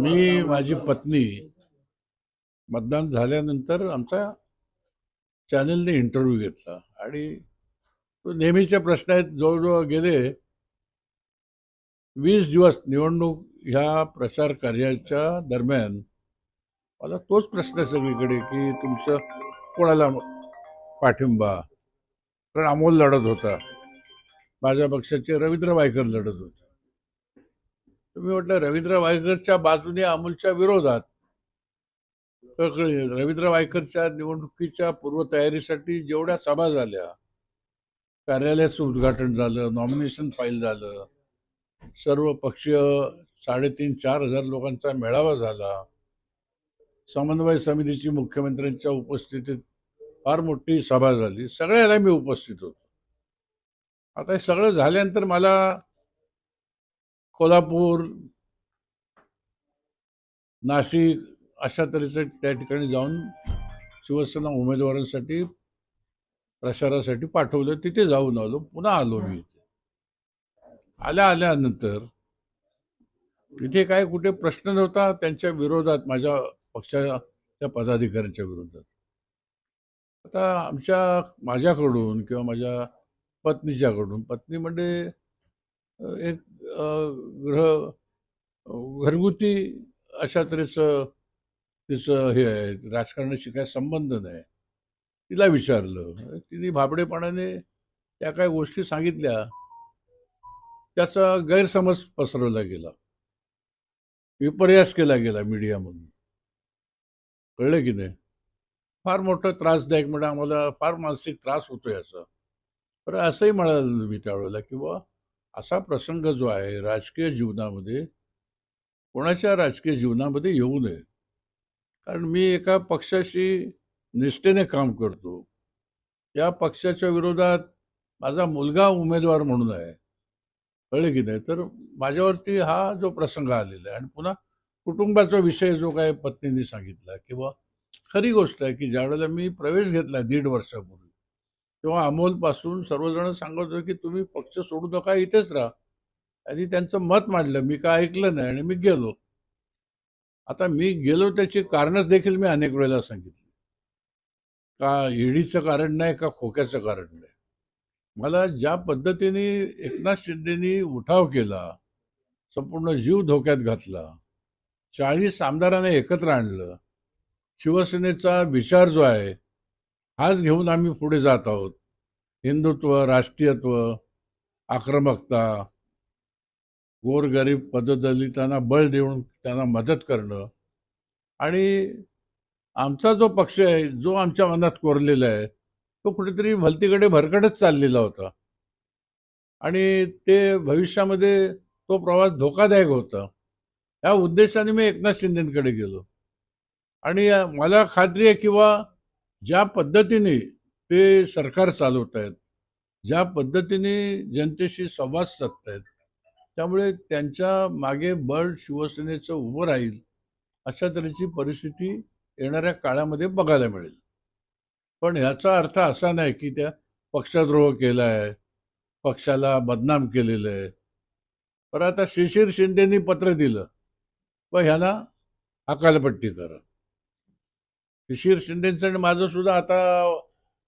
मी माझी पत्नी मतदान झाल्यानंतर आमचा चॅनलने इंटरव्ह्यू घेतला. आणि तो नेहमीचे प्रश्न आहेत जवळजवळ गेले वीस दिवस निवडणूक ह्या प्रचार कार्याच्या दरम्यान मला तोच प्रश्न आहे सगळीकडे की तुमचं कोणाला पाठिंबा? कारण अमोल लढत होता. माझ्या पक्षाचे रवींद्र वायकर लढत होते. तुम्ही म्हटलं रवींद्र वायकरच्या बाजूने अमोलच्या विरोधात. रवींद्र वायकरच्या निवडणुकीच्या पूर्वतयारीसाठी जेवढ्या सभा झाल्या कार्यालयाचं उद्घाटन झालं नॉमिनेशन फाईल झालं सर्व पक्षीय साडेतीन चार हजार लोकांचा मेळावा झाला. समन्वय समितीची मुख्यमंत्र्यांच्या उपस्थितीत फार मोठी सभा झाली. सगळ्याला मी उपस्थित होतो. आता हे सगळं झाल्यानंतर मला कोल्हापूर नाशिक अशा तऱ्हेचं त्या ठिकाणी जाऊन शिवसेना उमेदवारांसाठी प्रचारासाठी पाठवलं. तिथे जाऊन आलो. पुन्हा आलो मी इथे. आल्या आल्यानंतर तिथे काय कुठे प्रश्न नव्हता. त्यांच्या विरोधात माझ्या पक्षाच्या पदाधिकाऱ्यांच्या विरोधात. आता आमच्या माझ्याकडून किंवा माझ्या पत्नीच्याकडून पत्नी म्हणजे एक ग्रह घरगुती अशा तऱ्हेचं तिचं हे आहे राजकारणाशी काय संबंध नाही. तिला विचारलं. तिने भाबडेपणाने त्या काही गोष्टी सांगितल्या. त्याचा गैरसमज पसरवला गेला. विपर्यास केला गेला मीडियामधून कळलं की नाही? फार मोठं त्रासदायक म्हणजे आम्हाला फार मानसिक त्रास होतो याचा. पर असंही म्हणाल मी त्यावेळेला की बुवा असा प्रसंग जो आहे राजकीय जीवनामध्ये कोणाच्या राजकीय जीवनामध्ये येऊ नये. कारण मी एका पक्षाशी निष्ठेने काम करतो. या पक्षाच्या विरोधात माझा मुलगा उमेदवार म्हणून आहे. कळले की नाही? तर माझ्यावरती हा जो प्रसंग आलेला आहे आणि पुन्हा कुटुंबाचा विषय जो काय पत्नीने सांगितला किंवा खरी गोष्ट आहे की ज्यावेळेला मी प्रवेश घेतला दीड वर्षापूर्वी तेव्हा अमोलपासून सर्वजण सांगत होते की तुम्ही पक्ष सोडू नका इथेच राहा. आणि त्यांचं मत मांडलं मी काय ऐकलं नाही आणि मी गेलो. आता मी गेलो त्याची कारणच देखील मी अनेक वेळेला सांगितली. का ईडीचं कारण नाही का खोक्याचं कारण नाही. मला ज्या पद्धतीने एकनाथ शिंदेनी उठाव केला संपूर्ण जीव धोक्यात घातला चाळीस आमदारांना एकत्र आणलं शिवसेनेचा विचार जो आहे हाच घेऊन आम्ही पुढे जात आहोत. हिंदुत्व राष्ट्रीयत्व आक्रमकता गोरगरीब पददलितांना बळ देऊन त्यांना मदत करणं. आणि आमचा जो पक्ष आहे जो आमच्या मनात कोरलेला आहे तो कुठेतरी भलतीकडे भरकटच चाललेला होता. आणि ते भविष्यामध्ये तो प्रवास धोकादायक होता. या उद्देशाने मी एकनाथ शिंदेकडे गेलो. आणि मला खात्री आहे किंवा ज्या पद्धतीने ते सरकार चालवत आहेत ज्या पद्धतीने जनतेशी संवाद साधतायत त्यामुळे त्यांच्या मागे बळ शिवसेनेचं उभं राहील अशा तऱ्हेची परिस्थिती येणाऱ्या काळामध्ये बघायला मिळेल. पण ह्याचा अर्थ असा नाही की त्या पक्षद्रोह केला आहे पक्षाला बदनाम केलेलं आहे. पण आता शिशिर शिंदेनी पत्र दिलं व ह्याला अकालपट्टी करा. शिशिर शिंदेचं आणि माझं सुद्धा आता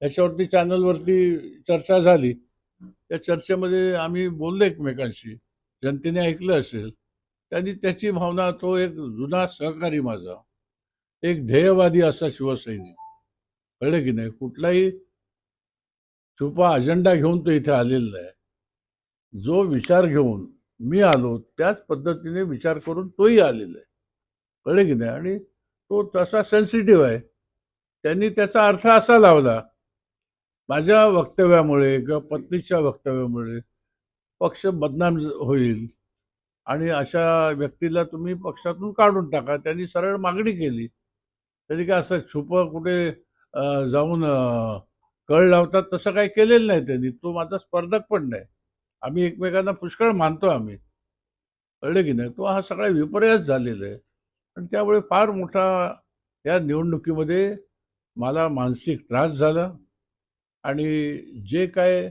याच्यावरती चॅनलवरती चर्चा झाली. त्या चर्चेमध्ये आम्ही बोललो एकमेकांशी. जनतेने ऐकलं असेल. त्यांनी त्याची भावना तो एक जुना सहकारी माझा. एक ध्येयवादी असा शिवसैनिक. कळलं की नाही? कुठलाही छुपा अजेंडा घेऊन तो इथे आलेला आहे. जो विचार घेऊन मी आलो त्याच पद्धतीने विचार करून तोही आलेला आहे. कळलं की नाही? आणि तो तसा सेन्सिटिव्ह आहे. त्यांनी त्याचा अर्थ असा लावला माझ्या वक्तव्यामुळे किंवा पत्नीच्या वक्तव्यामुळे पक्ष बदनाम होईल आणि अशा व्यक्तीला तुम्ही पक्षातून काढून टाका. त्यांनी सरळ मागणी केली. त्यांनी काय असं छुप कुठे जाऊन कळ लावतात तसं काही केलेलं नाही त्यांनी. तो माझा स्पर्धक पण नाही. आम्ही एकमेकांना पुष्कळ मानतो आम्ही. कळलं की नाही? तो हा सगळा विपर्यास झालेला आहे. आणि त्यामुळे फार मोठा या निवडणुकीमध्ये मला मानसिक त्रास झाला आणि जे काय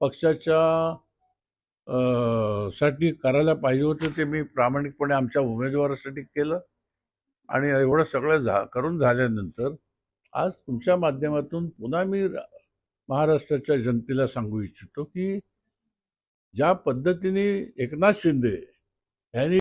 पक्षाच्या साठी करायला पाहिजे होतं ते मी प्रामाणिकपणे आमच्या उमेदवारासाठी केलं आणि एवढं सगळं झा करून झाल्यानंतर आज तुमच्या माध्यमातून पुन्हा मी महाराष्ट्राच्या जनतेला सांगू इच्छितो की ज्या पद्धतीने एकनाथ शिंदे यांनी